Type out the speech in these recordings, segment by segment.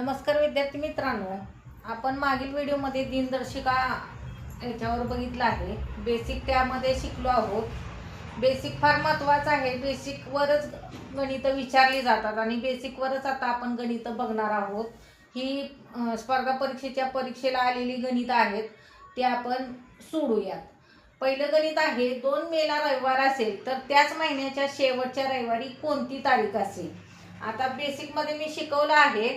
नमस्कार विद्यार्थी मित्रांनो आपण मागील व्हिडिओमध्ये दिनदर्शिका याच्यावर बघितलं आहे. बेसिक त्यामध्ये शिकलो आहोत. बेसिक फार महत्त्वाचं आहे. बेसिकवरच गणितं विचारली जातात आणि बेसिकवरच आता आपण गणितं बघणार आहोत. ही स्पर्धा परीक्षेच्या परीक्षेला आलेली गणितं आहेत. ते आपण सोडूयात. पहिलं गणित आहे दोन मेला रविवार असेल तर त्याच महिन्याच्या शेवटच्या रविवारी कोणती तारीख असेल? आता बेसिकमध्ये मी शिकवलं आहे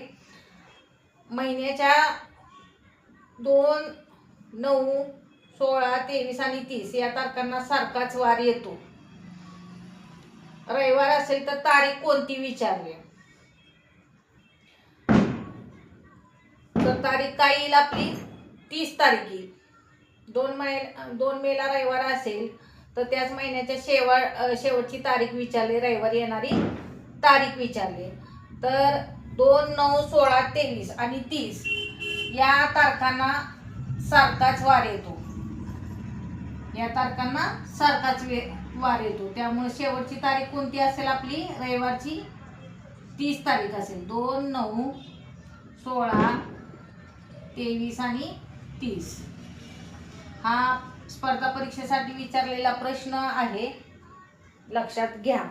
महिन्याच्या दोन नऊ सोळा तेवीस आणि तीस या तारखांना सारखाच वार येतो. रविवार असेल तर तारीख कोणती विचारली? तर तारीख काय येईल आपली? तीस तारीख येईल. दोन मै दोन मेला रविवार असेल तर त्याच महिन्याच्या शेवट शेवटची तारीख विचारली. रविवारी येणारी तारीख विचारली. तर दोन नऊ सोळा तेवीस आणि तीस या तारखांना सारखाच वार येतो. या तारखांना सारखाच वे वार येतो. त्यामुळे शेवटची तारीख कोणती असेल आपली? रविवारची तीस तारीख असेल. दोन नऊ सोळा तेवीस आणि तीस. हा स्पर्धा परीक्षेसाठी विचारलेला प्रश्न आहे. लक्षात घ्या.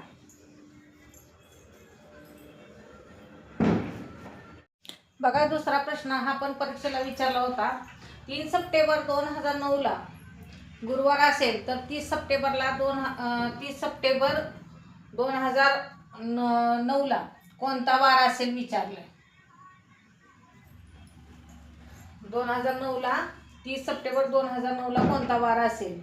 बघा दुसरा प्रश्न हा पण परीक्षेला विचारला होता. तीन सप्टेंबर दोन हजार नऊला गुरुवार असेल तर तीस सप्टेंबरला दोन तीस सप्टेंबर दोन हजार न नऊला कोणता वार असेल विचारलं दोन हजार नऊला तीस सप्टेंबर दोन हजार नऊला कोणता वार असेल?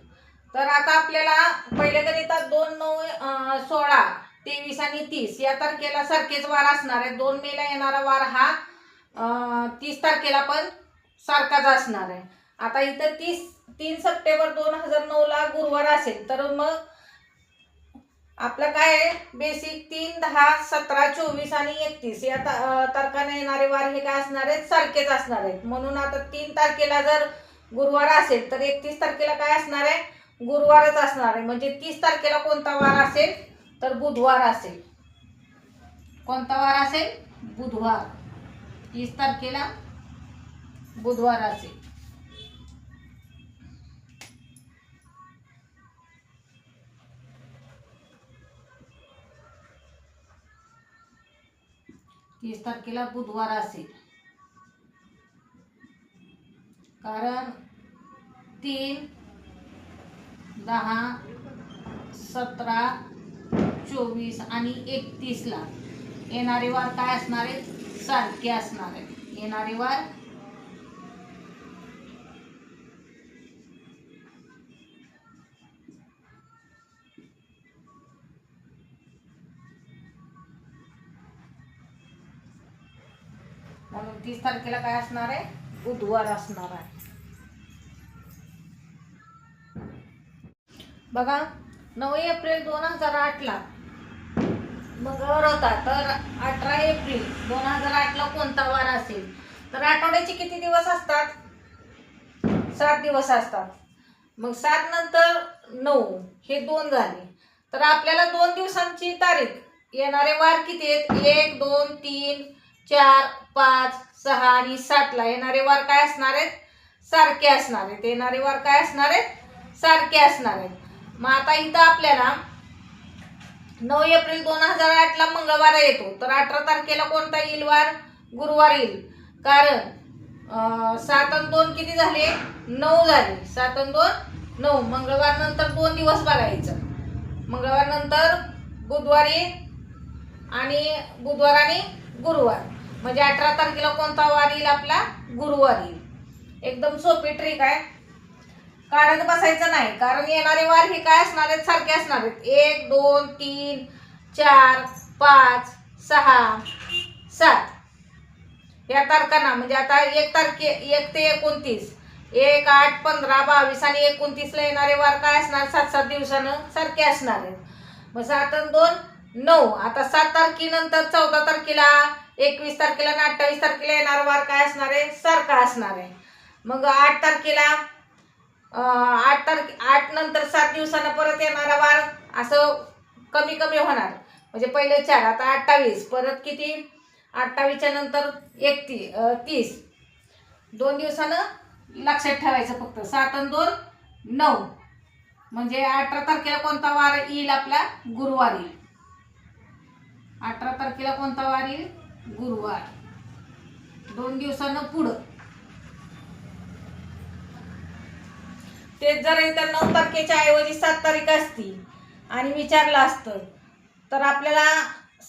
तर आता आपल्याला पहिले गणितात दोन नऊ सोळा तेवीस आणि तीस या तारखेला सारखेच वार असणार आहे. दोन मेला येणारा वार हा तीस तारखेला पण सारखाच असणार आहे. आता इथं तीस तीन सप्टेंबर दोन हजार नऊला गुरुवार असेल तर मग आपलं काय आहे? बेसिक तीन दहा सतरा चोवीस आणि एकतीस. या तारखाने येणारे वार हे काय असणार आहेत? सारखेच असणार आहेत. म्हणून आता तीन तारखेला जर गुरुवार असेल तर एकतीस तारखेला काय असणार आहे? गुरुवारच असणार आहे. म्हणजे तीस तारखेला कोणता वार असेल? तर बुधवार असेल. कोणता वार असेल? बुधवार. तीस तारखेला बुधवार असेल तीस तारखेला बुधवार असेल कारण तीन दहा सतरा चोवीस आणि एकतीसला येणारे वार काय असणार सारखे असणार आहेत येणारे वार म्हणून तीस तारखेला काय असणार आहे? बुधवार असणार आहे. बघा नऊ एप्रिल दोन हजार आठला. मंगळवार होता तर अठरा एप्रिल दोन हजार आठला कोणता वार असेल तर आठवड्याचे किती दिवस असतात? सात दिवस असतात. मग सात नंतर नऊ हे दोन झाले. तर आपल्याला दोन दिवसांची तारीख. येणारे वार किती आहेत? एक दोन तीन चार पाच सहा आणि सातला येणारे वार काय असणार आहेत? सारखे असणार आहेत. येणारे वार काय असणार आहेत? सारखे असणार आहेत. मग आता इथं आपल्याला नऊ एप्रिल दोन हजार आठला मंगळवार येतो. तर अठरा तारखेला कोणता येईल वार? गुरुवार येईल. कारण सात आणि दोन किती झाले? नऊ झाले. सात आणि दोन नऊ. मंगळवार नंतर दोन दिवस बघायचं. मंगळवार नंतर बुधवारी आणि बुधवार आणि गुरुवार. म्हणजे अठरा तारखेला कोणता वार येईल आपला? गुरुवार येईल. एकदम सोपी ट्रिक आहे. कारण बसायचं नाही. कारण येणारे वार हे काय असणार आहेत? सारखे असणार आहेत. एक दोन तीन चार पाच सहा सात. या तारखांना म्हणजे आता एक तारखे एक ते एकोणतीस. एक आठ पंधरा बावीस आणि एकोणतीसला येणारे वार काय असणार? सात सात दिवसानं सारखे असणार आहेत. मग सात दोन नऊ. आता सात तारखेनंतर चौदा तारखेला एकवीस तारखेला आणि अठ्ठावीस तारखेला येणारा वार काय असणार आहे? सारखा असणार आहे. मग आठ तारखेला आठ तारखे आठ नंतर सात दिवसानं परत येणारा वार असं कमी कमी होणार. म्हणजे पहिले चार आता अठ्ठावीस. परत किती? अठ्ठावीसच्या नंतर एक ती तीस. दोन दिवसानं लक्षात ठेवायचं फक्त. सात आणि दोन नऊ. म्हणजे अठरा तारखेला कोणता वार येईल आपला? गुरुवार येईल. अठरा तारखेला कोणता वार येईल? गुरुवार. दोन दिवसानं पुढं. तेच जर इतर नऊ तारखेच्या ऐवजी सात तारीख असती आणि विचारलं असतं तर आपल्याला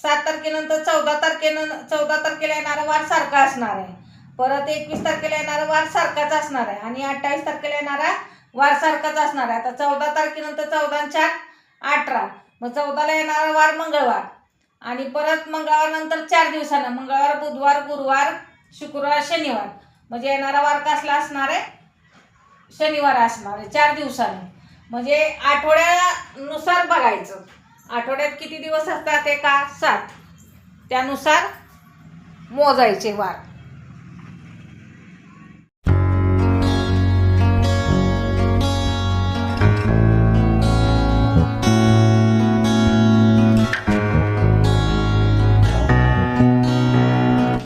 सात तारखेनंतर चौदा तारखेनं चौदा तारखेला येणारा वार सारखा असणार आहे. परत एकवीस तारखेला येणारा वार सारखाच असणार आहे आणि अठ्ठावीस तारखेला येणारा वार सारखाच असणार आहे. आता चौदा तारखेनंतर चौदा चार अठरा. मग चौदाला येणारा वार मंगळवार. आणि परत मंगळवारनंतर चार दिवसानं मंगळवार बुधवार गुरुवार शुक्रवार शनिवार. म्हणजे येणारा वार कसला असणार आहे? शनिवार असणार आहे चार दिवसानं. म्हणजे आठवड्यानुसार बघायचं. आठवड्यात किती दिवस असतात एका? सात. त्यानुसार मोजायचे वार.